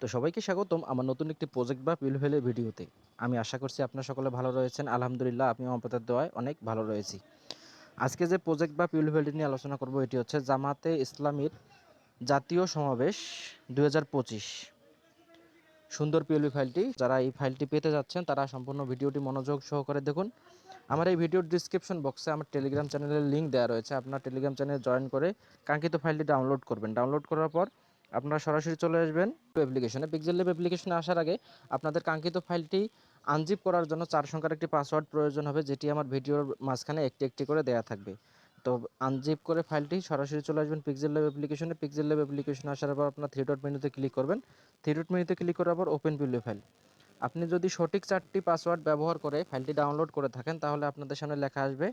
তো সবাইকে স্বাগতম আমার নতুন একটি প্রজেক্ট বা পিলভেলের ভিডিওতে। আমি আশা করছি আপনারা সকলে ভালো রয়েছেন। আলহামদুলিল্লাহ আমি মমতার দোয়ায় অনেক ভালো রয়েছি। আজকে যে প্রজেক্ট বা পিলভেলটি নিয়ে আলোচনা করব, এটি হচ্ছে জামাতে ইসলামীর জাতীয় সমাবেশ দু হাজার পঁচিশ। সুন্দর পিএলবি ফাইলটি, যারা এই ফাইলটি পেতে যাচ্ছেন, তারা সম্পূর্ণ ভিডিওটি মনোযোগ সহকারে দেখুন। আমার এই ভিডিওর ডিসক্রিপশন বক্সে আমার টেলিগ্রাম চ্যানেলের লিঙ্ক দেওয়া রয়েছে। আপনার টেলিগ্রাম চ্যানেলে জয়েন করে কাঙ্ক্ষিত ফাইলটি ডাউনলোড করবেন। ডাউনলোড করার পর আপনারা সরাসরি চলে আসবেন। অ্যাপ্লিকেশনে পিক্সেল ল্যাব অ্যাপ্লিকেশনে আসার আগে আপনাদের কাঙ্ক্ষিত ফাইলটি আনজিপ করার জন্য চার সংখ্যার একটি পাসওয়ার্ড প্রয়োজন হবে, যেটি আমার ভিডিওর মাঝখানে একটি একটি করে দেওয়া থাকবে। তো আনজিপ করে ফাইলটি সরাসরি চলে আসবেন পিক্সেল ল্যাব অ্যাপ্লিকেশনে পিক্সেল ল্যাব অ্যাপ্লিকেশনে আসার পর আপনার থ্রি ডট মেনুতে ক্লিক করবেন। থ্রি ডট মেনুতে ক্লিক করার পর ওপেন পিলিও ফাইল আপনি যদি সঠিক চারটি পাসওয়ার্ড ব্যবহার করে ফাইলটি ডাউনলোড করে থাকেন, তাহলে আপনাদের সামনে লেখা আসবে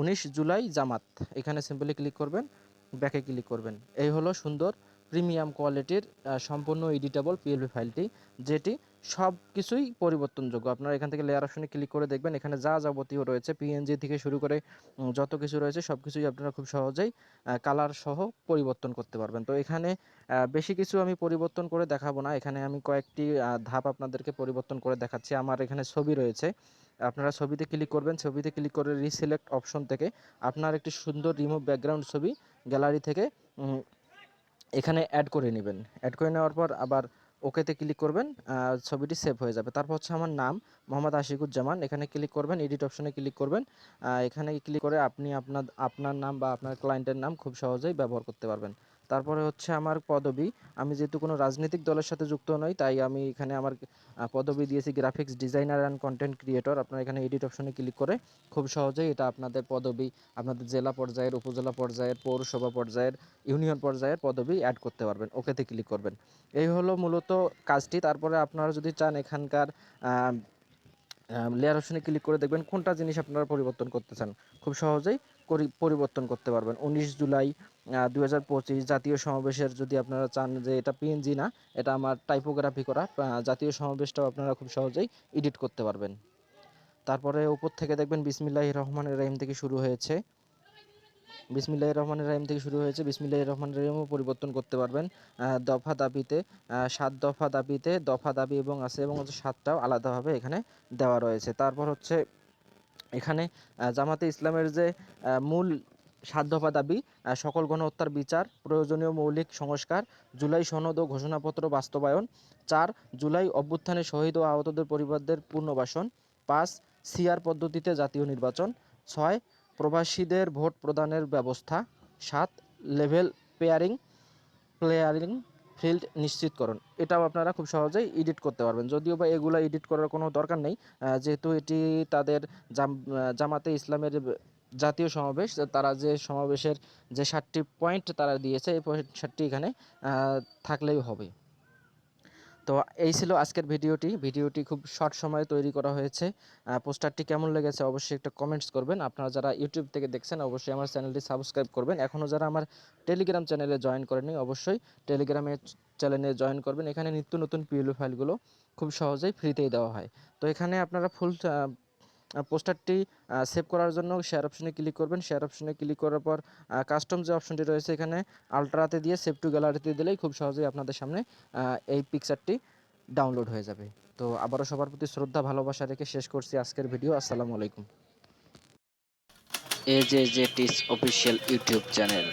উনিশ জুলাই জামাত। এখানে সিম্পলি ক্লিক করবেন ব্যাকে ক্লিক করবেন। এই হলো সুন্দর প্রিমিয়াম কোয়ালিটির সম্পূর্ণ এডিটেবল পিএলপি ফাইলটি, যেটি সব কিছুই পরিবর্তনযোগ্য। আপনারা এখান থেকে লেয়ার অপশনে ক্লিক করে দেখবেন, এখানে যা যাবতীয় রয়েছে পিএনজি থেকে শুরু করে যত কিছু রয়েছে সব কিছুই আপনারা খুব সহজেই কালার সহ পরিবর্তন করতে পারবেন। তো এখানে বেশি কিছু আমি পরিবর্তন করে দেখাবো না। এখানে আমি কয়েকটি ধাপ আপনাদেরকে পরিবর্তন করে দেখাচ্ছি। আমার এখানে ছবি রয়েছে। আপনারা ছবিতে ক্লিক করবেন। ছবিতে ক্লিক করে রিসিলেক্ট অপশন থেকে আপনার একটি সুন্দর রিমুভ ব্যাকগ্রাউন্ড ছবি গ্যালারি থেকে এখানে অ্যাড করে নেবেন। অ্যাড করে নেওয়ার পর আবার ওকেতে ক্লিক করবেন ছবিটি সেভ হয়ে যাবে। তারপর হচ্ছে আমার নাম মোহাম্মদ আশিকুজ্জামান। এখানে ক্লিক করবেন এডিট অপশনে ক্লিক করবেন। এখানে ক্লিক করে আপনি আপনার আপনার নাম বা আপনার ক্লায়েন্টের নাম খুব সহজেই ব্যবহার করতে পারবেন। তারপরে হচ্ছে আমার পদবি, আমি যেহেতু কোনো রাজনৈতিক দলের সাথে যুক্ত নই, তাই আমি এখানে আমার পদবি দিয়েছি graphics designer and content creator আপনারা এখানে এডিট অপশনে ক্লিক করে খুব সহজেই এটা আপনাদের পদবি, আপনাদের জেলা পর্যায়ের, উপজেলা পর্যায়ের, পৌরসভা পর্যায়ের ইউনিয়ন পর্যায়ের পদবি অ্যাড করতে পারবেন ওকেতে ক্লিক করবেন। এই হলো মূলত কাজটি। তারপরে আপনারা যদি চান এখানকার লেয়ার অপশনে ক্লিক করে দেখবেন কোনটা জিনিস আপনারা পরিবর্তন করতে চান খুব সহজেই পরিবর্তন করতে পারবেন। উনিশ জুলাই দুই হাজার পঁচিশ জাতীয় সমাবেশের যদি আপনারা চান যে এটা পিএনজি না, এটা আমার টাইপোগ্রাফি করা জাতীয় সমাবেশটাও আপনারা খুব সহজেই এডিট করতে পারবেন। তারপরে উপর থেকে দেখবেন বিসমিল্লাহ রহমানের রহিম থেকে শুরু হয়েছে। বিসমিল্লাহ রহমানের রহিম থেকে শুরু হয়েছে। বিসমিল্লাহ রহমানের রহিমও পরিবর্তন করতে পারবেন। দফা দাবিতে সাত দফা দাবিতে, দফা দাবি এবং আছে এবং হচ্ছে সাতটাও আলাদাভাবে এখানে দেওয়া রয়েছে। তারপর হচ্ছে এখানে জামাতে ইসলামের যে মূল সাত দফা দাবি সকল গণহত্যার বিচার, প্রয়োজনীয় মৌলিক সংস্কার, জুলাই সনদ ও ঘোষণাপত্র বাস্তবায়ন, চার, জুলাই অভ্যুত্থানে শহীদ ও আহতদের পরিবারদের পুনর্বাসন, পাঁচ, সিআর পদ্ধতিতে জাতীয় নির্বাচন, ছয় প্রবাসীদের ভোট প্রদানের ব্যবস্থা সাত, লেভেল পেয়ারিং, প্লেয়ারিং ফিল্ড নিশ্চিতকরণ এটাও আপনারা খুব সহজেই এডিট করতে পারবেন। যদিও বা এগুলো এডিট করার কোনো দরকার নেই যেহেতু এটি তাদের জাম- জামাতে ইসলামের জাতীয় সমাবেশ, তারা যে সমাবেশের যে সাতটি পয়েন্ট তারা দিয়েছে, এই পয়েন্ট সাতটি এখানে থাকলেই হবে। তো এই ছিল আজকের ভিডিওটি। ভিডিওটি খুব শর্ট সময়ে তৈরি করা হয়েছে। পোস্টারটি কেমন লেগেছে অবশ্যই একটা কমেন্টস করবেন। আপনারা যারা ইউটিউব থেকে দেখছেন, অবশ্যই আমার চ্যানেলটি সাবস্ক্রাইব করবেন। এখনও যারা আমার টেলিগ্রাম চ্যানেলে জয়েন করেনি অবশ্যই টেলিগ্রামে চ্যানেলে জয়েন করবেন। এখানে নিত্য নতুন পিএলও ফাইলগুলো খুব সহজেই ফ্রিতেই দেওয়া হয়। তো এখানে আপনারা ফুল পোস্টারটি সেভ করার জন্য শেয়ার অপশনে ক্লিক করবেন। শেয়ার অপশনে ক্লিক করার পর কাস্টম যে অপশনটি রয়েছে এখানে আলট্রাতে দিয়ে সেভ টু গ্যালারিতে দিলেই খুব সহজেই আপনাদের সামনে এই পিকচারটি ডাউনলোড হয়ে যাবে। তো আবারও সবার প্রতি শ্রদ্ধা, ভালোবাসা রেখে শেষ করছি আজকের ভিডিও আসসালামু আলাইকুম। এ জে জে টিস অফিসিয়াল ইউটিউব চ্যানেল